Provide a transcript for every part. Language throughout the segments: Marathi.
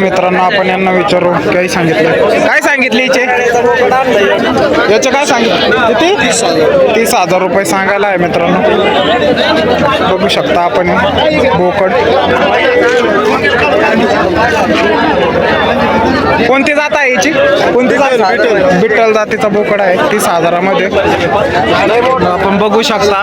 मित्रांनो आपण यांना विचारू काय सांगितलं? काय सांगितले याचे याचे काय सांगितलं किती? तीस हजार रुपये सांगायला आहे मित्रांनो. बघू शकता आपण बोकड. कोणती जात आहे याची कोणती जात बिट्टल जातीचा बोकड आहे तीस हजारामध्ये. आपण बघू शकता.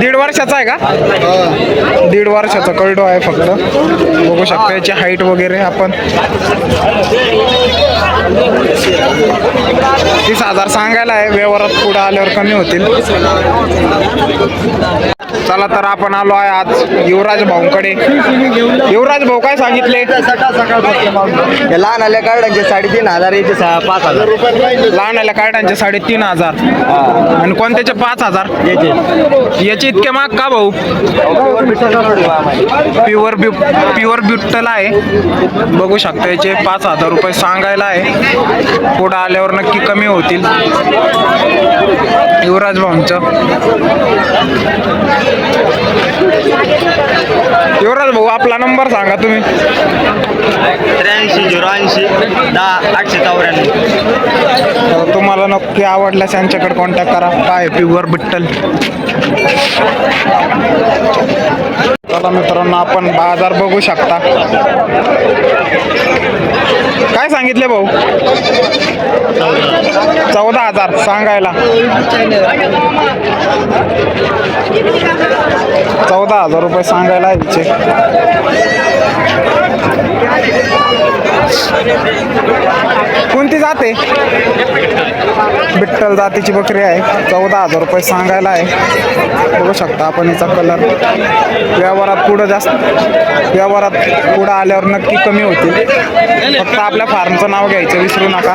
दीड वर्षाचा आहे का? दीड वर्षाचा कळडो आहे फक्त. बघू शकता याची हाईट वगैरे आपण. तीस हजार सांगायला आहे व्यवहारात पुढे आल्यावर कमी होतील. चला तर आपण आलो आहे आज युवराज भाऊंकडे. युवराज भाऊ काय सांगितले? लहान आल्या कार्डांचे साडेतीन हजार याचे सहा पाच हजार. लहान आल्या कार्डांचे साडेतीन हजार. आणि कोणत्याचे पाच हजार? याचे. याचे इतके माग का भाऊ? प्युअर ब्यू प्युअर ब्युटल आहे. बघू शकता याचे पाच हजार रुपये सांगायला आहे. पुढं आल्यावर नक्की कमी होतील. युवराज भाऊंचं. युवराज भाऊ आपला नंबर सांगा तुम्ही. त्र्याऐंशी झिरो ऐंशी दहा आठशे चौऱ्याण्णव. तर तुम्हाला नक्की आवडल्यास यांच्याकडे कॉन्टॅक्ट करा. काय प्युअर बिट्टल? चला मित्रांनो आपण बाजार बघू शकता. काय सांगितले भाऊ? चौदा हजार सांगायला. चौदा हजार रुपये सांगायला याचे कोणती जाते बिट्टल जातीची बकरी आहे. चौदा हजार रुपये सांगायला आहे. बघू शकता आपण याचा कलर व्यवहारात पुढं जास्त व्यवहारात पुढं आल्यावर नक्की कमी होतील. फक्त आपल्या फार्मचं नाव घ्यायचं विसरू नका.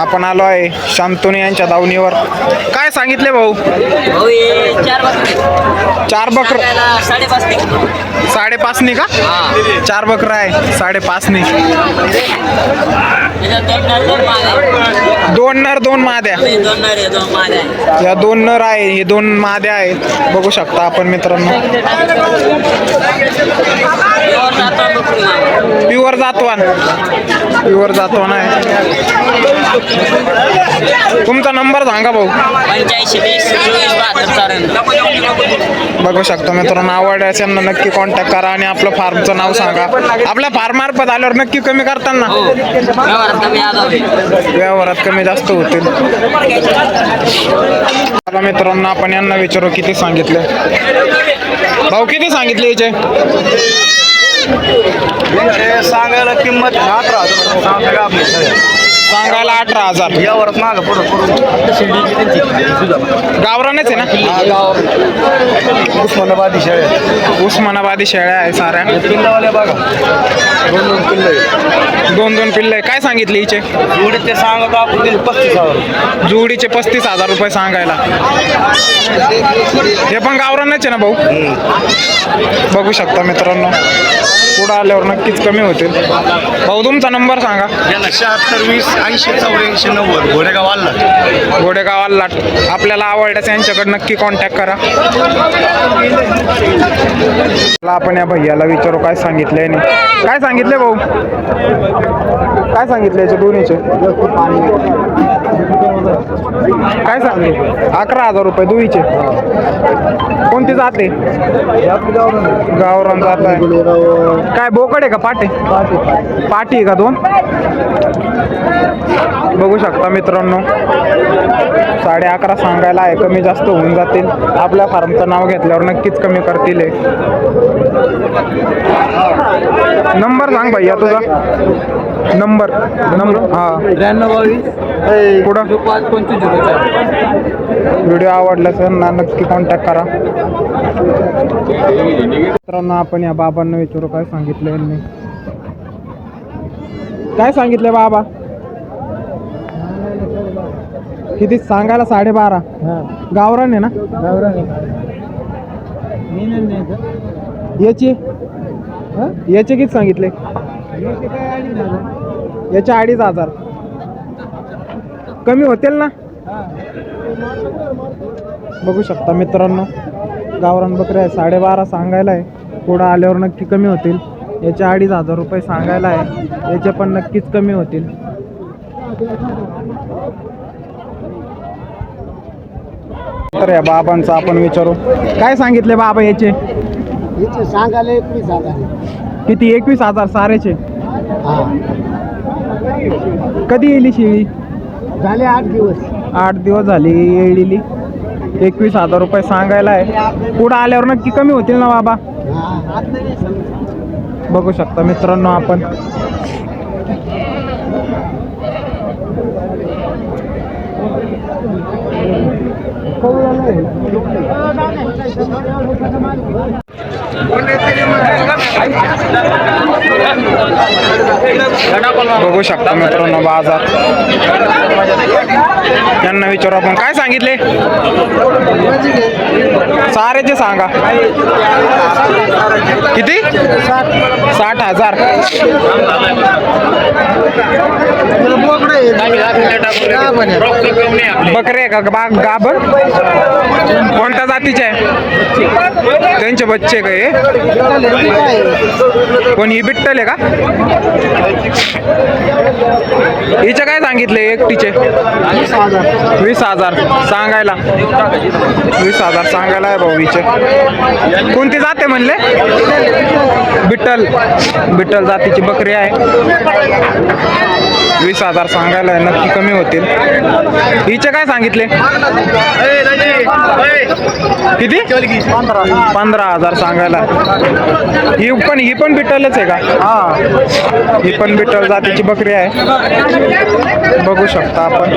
आपण आलो आहे शांतुनी यांच्या दावणीवर. काय सांगितले भाऊ? चार बकर. साडेपाच साडेपाचनी का चार बकर आहे. साडेपाचनी त्याच्यात दोन नर दोन माद्या या दोन नर आहे हे दोन माद्या आहेत. बघू शकता आपण मित्रांनो. प्युअर जातवान. प्युअर जातवान आहे. तुमचा नंबर सांगा भाऊ. पंच्याऐंशी वीस चोवीस बहात्तर चौऱ्याण्णव. बघू शकता मित्रांनो आवडल्याच्यांना नक्की कॉन्टॅक्ट करा आणि आपलं फार्मचं नाव सांगा. आपल्या फार्मार्फत आल्यावर नक्की कमी करताना. हो. व्यवहारात कमी जास्त होतील. आता मित्रांनो आपण यांना विचारू किती सांगितले. भाऊ किती सांगितले याचे? सांगायला किंमत हजार सांगायला अठरा हजार. यावरच मागं पुढं पुढं. गावरानच आहे ना? उस्मानाबादी शाळेत. उस्मानाबादी शेळ्या आहे साऱ्या. किल्लावाल्या बघा दोन दोन किल्ले दोन दोन पिल्ले काय सांगितले हिचे? ते सांगतो आपण पस्तीस हजार. जुडीचे पस्तीस हजार रुपये सांगायला. हे पण गावरानच आहे ना भाऊ? बघू शकता मित्रांनो. पुढं आल्यावर नक्कीच कमी होतील. भाऊ तुमचा नंबर सांगा. शहात्तर वीस ऐंशी चौऱ्याऐंशी नव्वद घोडेगाव आला घोडेगावाला लाट आपल्याला आवडल्यास यांच्याकडे नक्की कॉन्टॅक्ट करा. मला आपण या भैयाला विचारू काय सांगितले काय सांगितले भाऊ? काय सांगितले याचे दोन्हीचे? काय सांगले अकरा हजार रुपये दुईचे. कोणती जाते गावरान जात आहे. काय बोकड आहे का पाटे? पाटी आहे का दोन? बघू शकता मित्रांनो. साडे अकरा सांगायला आहे कमी जास्त होऊन जातील. आपल्या फार्मचं नाव घेतल्यावर नक्कीच कमी करतील नंबर सांग भैया तुझा. नंबर. नंबर? हा. त्र्याण्णव बावीस पुढं पाच पंचवीस झिरो चार. व्हिडिओ आवडला तर ना नक्की कॉन्टॅक्ट करा. मित्रांनो आपण या बाबांना विचारू काय सांगितलं यांनी? काय सांगितले बाबा? किती? सांगायला साडेबारा. गावरान आहे ना? याची? याचे किती सांगितले? याच्या अडीच हजार. कमी होतील ना? बघू शकता मित्रांनो. गावरान बकऱ्या आहे साडेबारा सांगायला आहे. पुढं आल्यावर नक्की कमी होतील. याचे अडीच हजार रुपये सांगायला आहे. याचे पण नक्कीच कमी होतील. तर या बाबांचं आपण विचारू. काय सांगितले बाबा याचे सांगायला एकवीस हजार. किती? एकवीस हजार सारेचे कधी येईल ही शेळी? झाले आठ दिवस. आठ दिवस झाली येळलेली एकवीस हजार रुपये सांगायला आहे. पुढं आल्यावर नक्की कमी होतील ना बाबा? बघू शकता मित्रांनो आपण. बघू शकता मित्रांनो बाजार. यांना विचारू आपण. काय सांगितले? सारेचे सांगा. किती? साठ हजार. बकरे आहे का? बा गाभण? कोणत्या जातीचे आहे? त्यांचे बच्चे का हे? कोण ही बिट्टल आहे का? हिचे काय सांगितले एकटीचे? वीस हजार. सांगायला. वीस हजार सांगायला आहे भाऊ हिचे. कोणती जाते म्हणले? बिट्टल. बिट्टल जातीची बकरी आहे. वीस हजार सांगायला आहे. नक्की कमी होतील हिचे काय सांगितले? किती? पंधरा हजार सांगायला. ही पण ही पण बिट्टलच आहे का? हा ही पण बिट्टल जातीची बकरी आहे. बघू शकता आपण.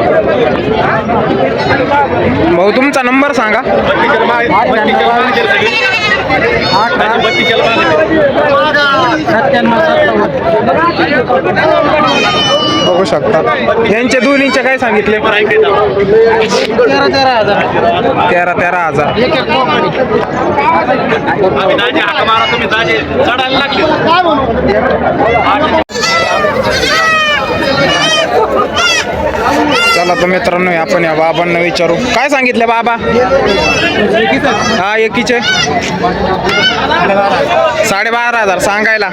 भाऊ तुमचा नंबर सांगा. सत्त्याण्णव सत्तावन्न बघू शकता. यांच्या दोन्हीच्या काय सांगितले? तेरा तेरा हजार. तेरा तेरा हजार मित्रांनो आपण या बाबांना विचारू. काय सांगितले बाबा? हा एकीचे. साडेबारा हजार सांगायला.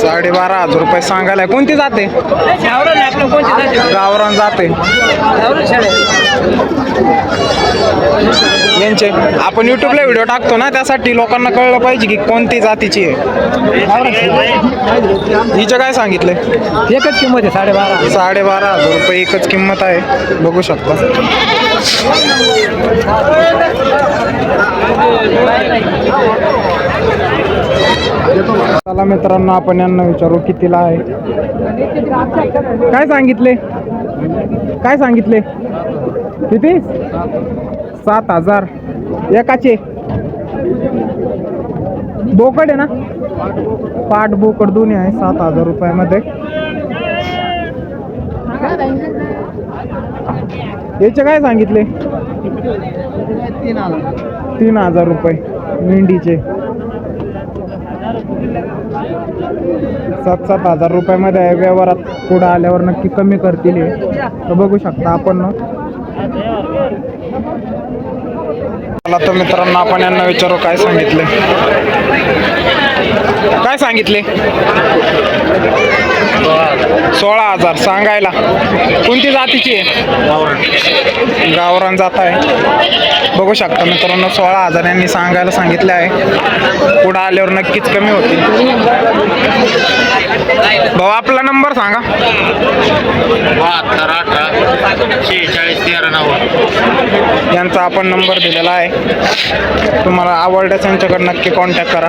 साडेबारा हजार रुपये सांगायला. कोणती जाते? गावरान जाते. यांचे. आपण युट्यूबला व्हिडिओ टाकतो ना त्यासाठी लोकांना कळलं पाहिजे की कोणती जातीची आहे. हिचे काय सांगितले एकच किंमत आहे साडेबारा. साडेबारा हजार रुपये एकच किंमत आहे. बघू शकता. चला मित्रांनो आपण यांना विचारू कितीला आहे? काय सांगितले? काय सांगितले? किती? सात हजार. एकाचे? बोकड आहे ना? पाठ बोकड दोन्ही आहे सात हजार रुपयामध्ये. याचे काय सांगितले? तीन हजार रुपये मेंढीचे. सात सात हजार रुपयामध्ये आहे व्यवहारात पुढं आल्यावर नक्की कमी करतील हे. तर बघू शकता आपण ना. चला तर मित्रांनो आपण यांना विचारू काय सांगितले. काय सांगितले? सोळा हजार सांगायला. कोणती जातीची आहे? गावरान जात आहे. बघू शकता मित्रांनो सोळा हजार यांनी सांगायला सांगितले आहे. पुढं आल्यावर नक्कीच कमी होतील. भाऊ आपला नंबर सांगा. बहात्तर अठरा शेहेचाळीस तेरा नव्वद. यांचा आपण नंबर दिलेला आहे. तुम्हाला आवडल्यास यांच्याकडे नक्की कॉन्टॅक्ट करा.